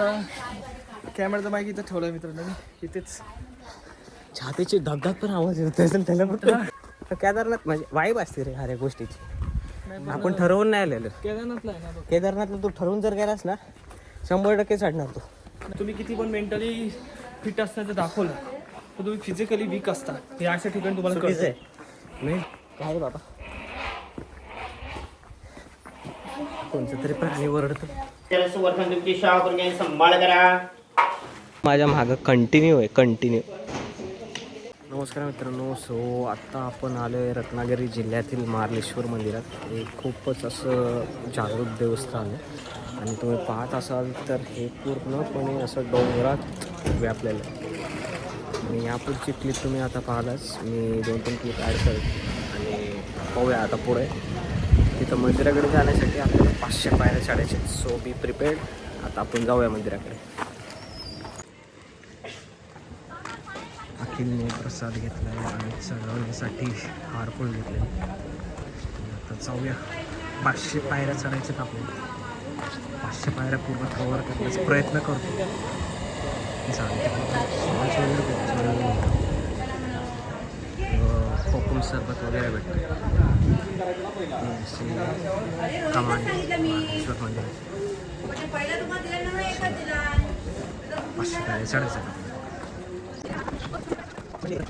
माझा कॅमेराचा माईक इथं ठेवलाय मित्रांनो मी. इथेच. छातीची धगधग पण आवाज येत असेल त्याला पण केदारनाथ म्हणजे वाईब असते रे अरे गोष्टीची. आपण ठरवून नाही आलेलो. केदारनाथला आहे ना तो. केदारनाथला तू ठरवून जर गेलास ना शंभर टक्के चढणार तू. तुम्ही किती पण मेंटली फिट असण्याचं दाखवलं तर तुम्ही फिजिकली वीक असता. हे अशा ठिकाणी तुम्हाला कळतंय. आहे. नाही काय बाबा? कोणचं तरी प्राणी ओरडतो त्याला सुवर्धन सांभाळ करा. माझ्या मागं कंटिन्यू आहे कंटिन्यू नमस्कार मित्रांनो सो आत्ता आपण आलो आहे रत्नागिरी जिल्ह्यातील मार्लेश्वर मंदिरात. हे खूपच असं जागृत देवस्थान आहे. आणि तुम्ही पाहत असाल तर हे पूर्णपणे असं डोंगरात व्यापलेलं आहे आणि यापुढची क्लिप तुम्ही आता पाहालाच. मी दोन तीन क्लिप ॲड करेन. आणि पाहूया आता पुढे. तिथं मंदिराकडे जाण्यासाठी आपल्याला पाचशे पायऱ्या चढायचे सो बी प्रिपेअर्ड आता आपण जाऊया मंदिराकडे. अखिलने प्रसाद घेतला आहे आणि चढवण्यासाठी हार पण घेतले आता जाऊया. पाचशे पायऱ्या चढायच्यात आपल्याला. पाचशे पायऱ्या पूर्ण कवर करण्याचा प्रयत्न करतो. चालते कोकम सरबत वगैरे भेटतं कमान माहेश्वर मंदिर पाचशे पायऱ्या चढायचं आपल्याला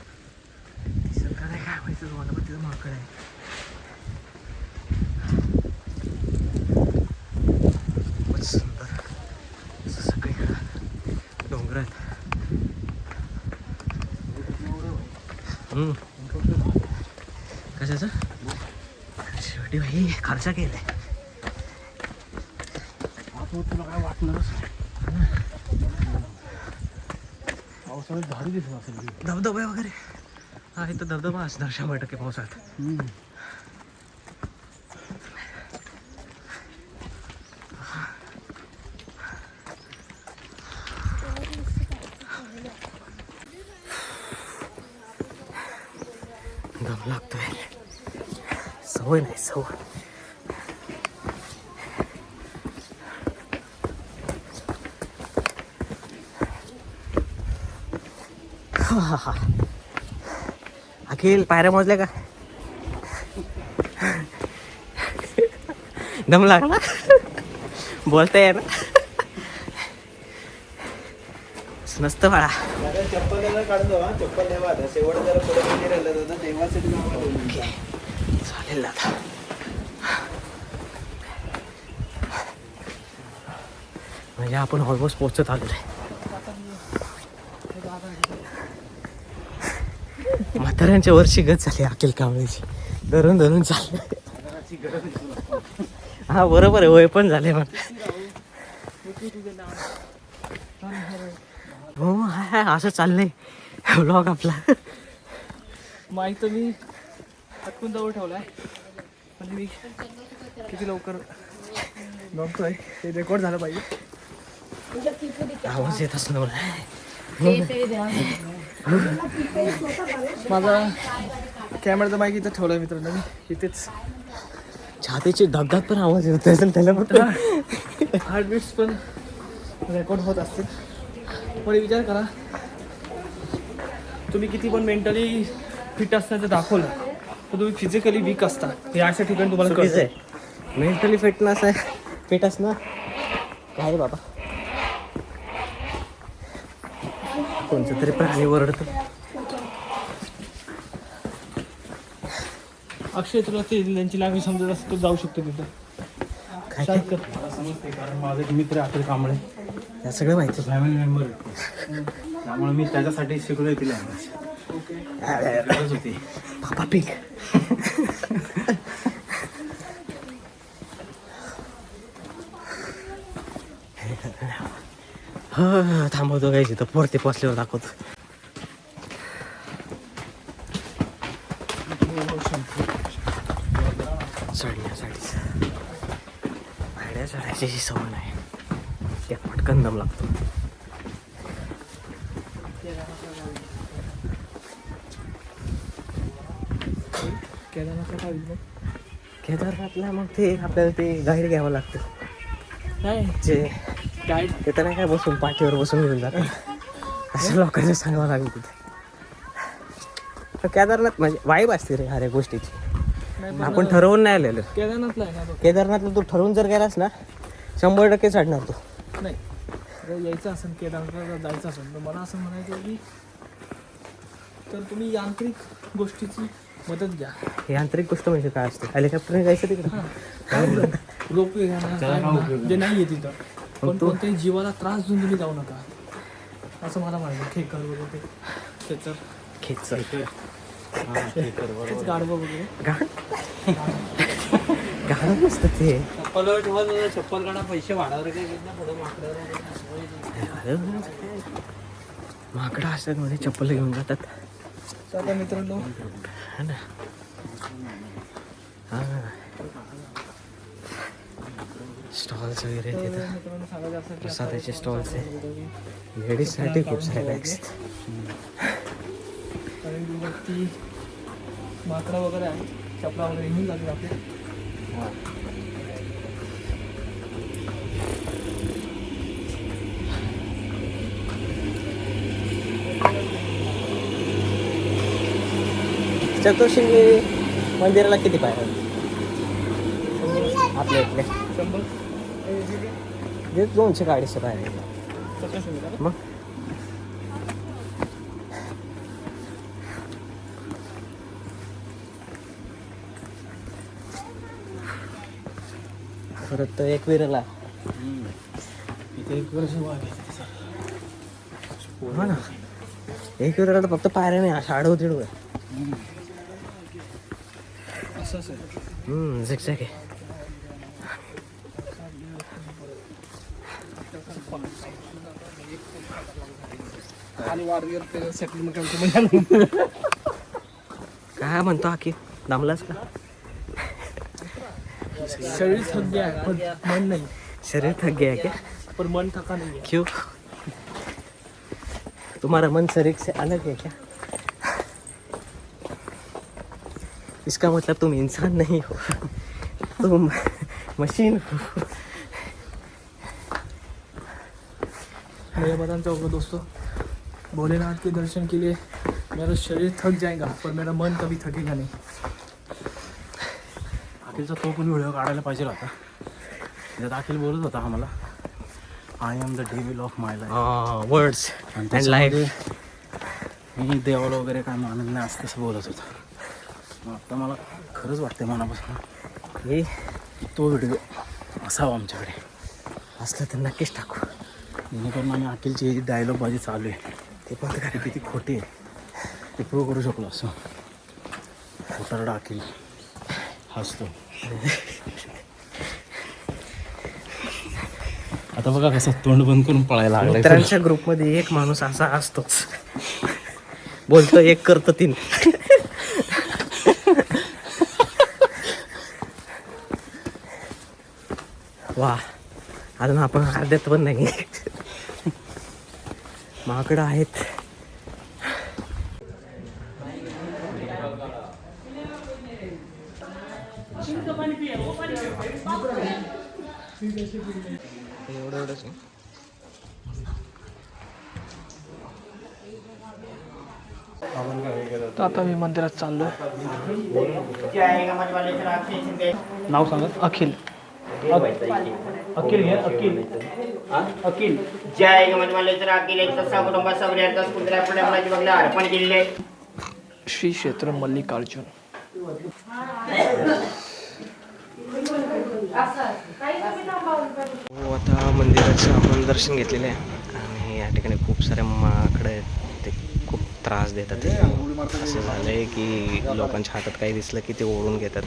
दिसेल का नाही काय माहिती तुम्हाला पण तिथं माकड आहे खूपच सुंदर असं सगळीकडं डोंगर आहेत हम्म. कशाचं? शेवटी भाई खर्चा केलाय. तुला काय वाटणारच पावसाळ्यात दिसत असेल धबधबे वगैरे. हा इथं धबधबा असणार शंभर टक्के पावसाळ्यात. दम लागतोय सवय नाही सवय हा हा अखिल पायऱ्या मोजल्या का दम लागला बोलता ना नसतं बाळा चप्पल काढून हा? चप्पल आता. शेवट जर पुढे कोणी राहिलं तर देवासाठी ओके चालेल आता म्हणजे आपण ऑलमोस्ट पोहोचत आलेलो आहे. म्हाताऱ्यांच्या वरची गत झाली अखिल कांबळेची धरून धरून चाललं हा बरोबर आहे वय पण झाले पण हो हाय असं चाललंय. ब्लॉग आपला. माईक तर मी हटकून जवळ ठेवलाय. म्हणजे मी किती लवकर बघतोय ते रेकॉर्ड झालं पाहिजे. आवाज येत असणार माझा कॅमेराचा माईक इथं ठेवलाय मित्रांनो मी. इथेच. छातीची धगधग पण आवाज येत असेल त्याला पण. हार्टबीट्स पण रेकॉर्ड होत असतील. पण विचार करा. तुम्ही किती पण मेंटली फिट असण्याचं दाखवलं तर तुम्ही फिजिकली वीक असता. हे अशा ठिकाणी तुम्हाला कळतंय. आहे. मेंटली फिटनेस आहे. फिट असणं काय रे बाबा? कोणचं तरी प्राणी ओरडतो. अक्षय तुला ते त्यांची लँग्वेज समजत असतं तू जाऊ शकतो तिथं. काय कर. मला समजते कारण माझा एक मित्र अखिल कांबळे. या सगळं माहिती. फॅमिली मेंबर त्यामुळे मी त्याच्यासाठी शिकलोय ती लँग्वेज गरज होती पापा पिक हा थांबवतो काय तिथं पोरते पोचल्यावर दाखवतो. चढण्यासाठी भाड्या चढायची सवय नाही त्यात पटकन दम लागतो केदारनाथला मग? ते आपल्याला ते गाईड घ्यावं लागतं. नाही जे गाईड ते तर नाही काय बसून पाठीवर बसून घेऊन जातात. असं लोकांना सांगावं लागेल तिथे. केदारनाथ म्हणजे वाईब असते रे अरे गोष्टीची. आपण ठरवून नाही आलेलं. केदारनाथला केदारनाथला तू ठरवून जर गेलास ना शंभर टक्के चढणार तू. नाही. जर यायचं असेल केदारनाथला जायचं असेल तर मला असं म्हणायचं की तर तुम्ही यांत्रिक गोष्टीची मदत घ्या. हे यांत्रिक गोष्ट म्हणजे काय असते? हेलिकॉप्टरने जायचं तिकडे? म्हणा, जे नाही आहे तिथं. पण कोणत्याही जीवाला त्रास देऊन तुम्ही जाऊ नका. असं मला म्हणायचं खेकर वगैरे. ते त्याचं खेच तेच गाडवं वगैरे. गाणं नसतं ते. चप्पल ठेवा चप्पल काढा पैसे वाढावर पुढे माकडं असतात मध्ये चप्पल घेऊन जातात. आता मित्रांनो हा ना? हा. स्टॉल्स वगैरे तिथं. प्रसादाचे स्टॉल्स आहे. लेडीजसाठी खूप सारे बॅग्स माकडं वगैरे आहे चपला वगैरे घेऊन जातील आपले चतुर्शिंगी मंदिराला किती पायऱ्या आपल्या इथले जे दोनशे अडीचशे पायऱ्या आहेत. सतराशे मीटर. मग? परत एक विरला. एक वर्ष वाघ आहे हो ना. एक विरला तर फक्त पायऱ्या नाही अशा आडवं तिडवं हम्म झिकझॅक आहे. म्हणजे काय म्हणतो आखी? दमलास का? शरीर थक गया है, मन नाही. शरीर थक गया क्या पण मन थका नाही है क्यों? तुम्हारा मन शरीर से अलग है क्या? इसका मतलब तुम इंसान नहीं हो। तुम मशीन हो। मेरे बदान चौक में दोस्तों भोलेनाथ के दर्शन के लिए मेरा शरीर थक जाएगा पर मेरा मन कभी थकेगा नहीं। अखिलचा तो पण व्हिडिओ काढायला पाहिजे होता. त्यात अखिल बोलत होता आम्हाला. I'm the devil of my life words आणि अँड लाईफ मी देवाला वगैरे काय मानत नाही असं तसं बोलत होता. मग आता मला खरंच वाटतं मनापासून. हे तो व्हिडिओ असावा आमच्याकडे. असलं तर नक्कीच टाकू. जेणेकरून आम्ही अखिलची जी डायलॉगबाजी चालू आहे ते पण काय किती खोटी आहे. ते प्रूव्ह करू शकलो असं. खोटारडा अखिल हसतो. आता बघा कसं तोंड बंद करून पळायला लागलं मित्रांच्या ग्रुपमध्ये एक माणूस असा असतोच. बोलतो एक करतो तीन. वा. अजून आपण अर्ध्यात पण नाही. माकडं आहेत. एवढं एवढंच आहे. तर आता मी मंदिरात चाललोय. नाव सांगा. अखिल. अखिल हे अखिल अखिल. जय गमनवालेश्वर अखिल एक सहा कुटुंब सगळ्यात दस कुत्र्या आपल्या मुलाची बघल्या अर्पण केलेले श्री क्षेत्र मल्लिकार्जुन. हो आता मंदिराचं आपण दर्शन घेतलेलं आहे. आणि या ठिकाणी खूप साऱ्या माकडं आहेत. ते खूप त्रास देतात. असं झालं आहे की लोकांच्या हातात काही दिसलं की ते ओढून घेतात.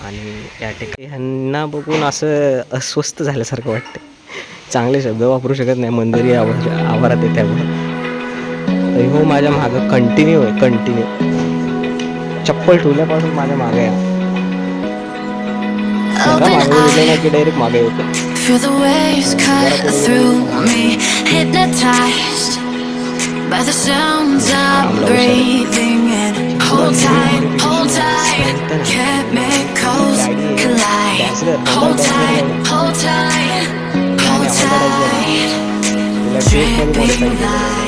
आणि या ठिकाणी ह्यांना बघून असं अस्वस्थ झाल्यासारखं वाटतं चांगले शब्द वापरू शकत नाही मंदिरी आवाज आवारात आहे त्यामुळे. तरी हो माझ्या मागं कंटिन्यू आहे कंटिन्यू चप्पल ठेवल्यापासून माझ्या मागे आहे डायरेक्ट मागे येतो. Hold tight, hold tight, chemicals collide. Hold tight, hold tight, hold tight, dripping light.